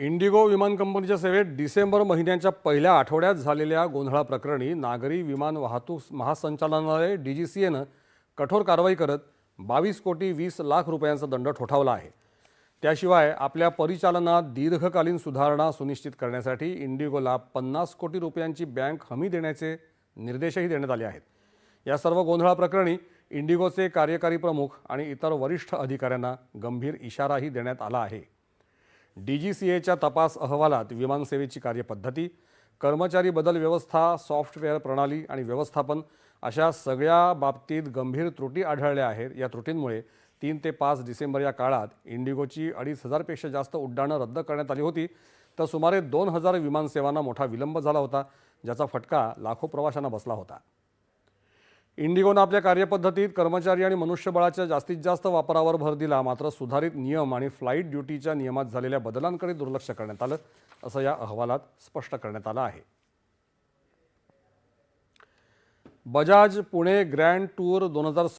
Indigo विमान कंपनीच्या सेवेत डिसेंबर महिन्याच्या पहिल्या आठवड्यात झालेल्या गोंधळाप्रकरणी नागरी विमान वाहतूक महासंचालनालय डी जी सी एनं कठोर कारवाई करत बावीस कोटी वीस लाख रुपयांचा दंड ठोठावला आहे. त्याशिवाय आपल्या परिचालनात दीर्घकालीन सुधारणा सुनिश्चित करण्यासाठी इंडिगोला पन्नास कोटी रुपयांची बँक हमी देण्याचे निर्देशही देण्यात आले आहेत. या सर्व गोंधळाप्रकरणी इंडिगोचे कार्यकारी प्रमुख आणि इतर वरिष्ठ अधिकाऱ्यांना गंभीर इशाराही देण्यात आला आहे. डी जी सी एच्या तपास अहवालात विमानसेवेची कार्यपद्धती कर्मचारी बदल व्यवस्था सॉफ्टवेअर प्रणाली आणि व्यवस्थापन अशा सगळ्या बाबतीत गंभीर त्रुटी आढळल्या आहेत. या त्रुटींमुळे तीन ते पाच डिसेंबर या काळात इंडिगोची अडीच हजारपेक्षा जास्त उड्डाणं रद्द करण्यात आली होती. तर सुमारे दोन हजार विमानसेवांना मोठा विलंब झाला होता ज्याचा फटका लाखो प्रवाशांना बसला होता. इंडिगोनं आपल्या कार्यपद्धतीत कर्मचारी आणि मनुष्यबळाच्या जास्तीत जास्त वापरावर भर दिला मात्र सुधारित नियम आणि फ्लाईट ड्युटीच्या नियमात झालेल्या बदलांकडे दुर्लक्ष करण्यात आलं असं या अहवालात स्पष्ट करण्यात आलं आहे. बजाज पुणे ग्रँड टूर दोन हजार